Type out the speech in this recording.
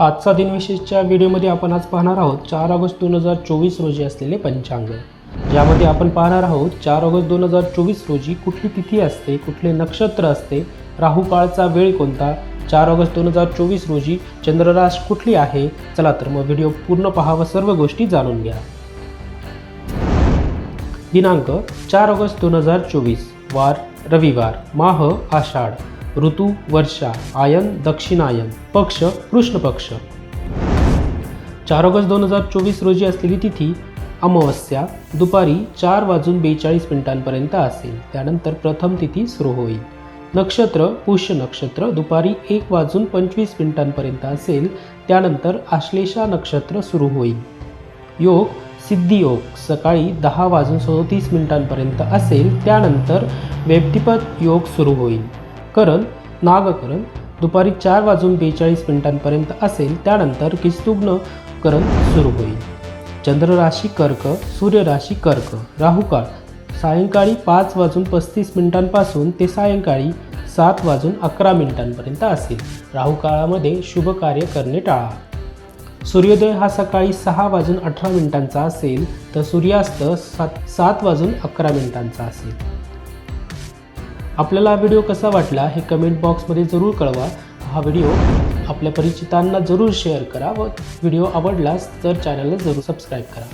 आजचा दिनविशेषच्या व्हिडिओमध्ये आपण आज पाहणार आहोत चार ऑगस्ट दोन हजार चोवीस रोजी असलेले पंचांग. ज्यामध्ये आपण पाहणार आहोत चार ऑगस्ट दोन हजार चोवीस रोजी कुठली तिथी असते कुठले नक्षत्र असते राहू काळचा वेळ कोणता चार ऑगस्ट दोन हजार चोवीस रोजी चंद्रराश कुठली आहे चला तर मग व्हिडिओ पूर्ण पहावा सर्व गोष्टी जाणून घ्या. दिनांक चार ऑगस्ट दोन हजार चोवीस वार रविवार माह आषाढ. ऋतू वर्षा आयन दक्षिणायन पक्ष कृष्ण पक्ष चार ऑगस्ट दोन हजार चोवीस रोजी असलेली तिथी अमावस्या दुपारी चार वाजून बेचाळीस मिनिटांपर्यंत असेल. त्यानंतर प्रथम तिथी सुरू होईल. नक्षत्र पुष्य नक्षत्र दुपारी एक वाजून पंचवीस मिनिटांपर्यंत असेल. त्यानंतर आश्लेषा नक्षत्र सुरू होईल. योग सिद्धियोग सकाळी दहा वाजून सदोतीस मिनिटांपर्यंत असेल. त्यानंतर व्यक्तिपत योग सुरू होईल. करण नागकरण दुपारी चार वाजून बेचाळीस मिनिटांपर्यंत असेल त्यानंतर किस्तुग्न करण सुरू होईल. चंद्र राशी कर्क सूर्य राशी कर्क राहुकाळ सायंकाळी पाच वाजून पस्तीस मिनिटांपासून ते सायंकाळी सात वाजून अकरा मिनिटांपर्यंत असेल. राहुकाळामध्ये शुभ कार्य करणे टाळा. सूर्योदय हा सकाळी सहा वाजून अठरा मिनिटांचा असेल तर सूर्यास्त सात सात वाजून अकरा मिनिटांचा असेल. आपल्याला हा व्हिडिओ कसा वाटला हे कमेंट बॉक्समध्ये जरूर कळवा. हा व्हिडिओ आपल्या परिचितांना जरूर शेअर करा व व्हिडिओ आवडलास तर चॅनलला जरूर सबस्क्राईब करा.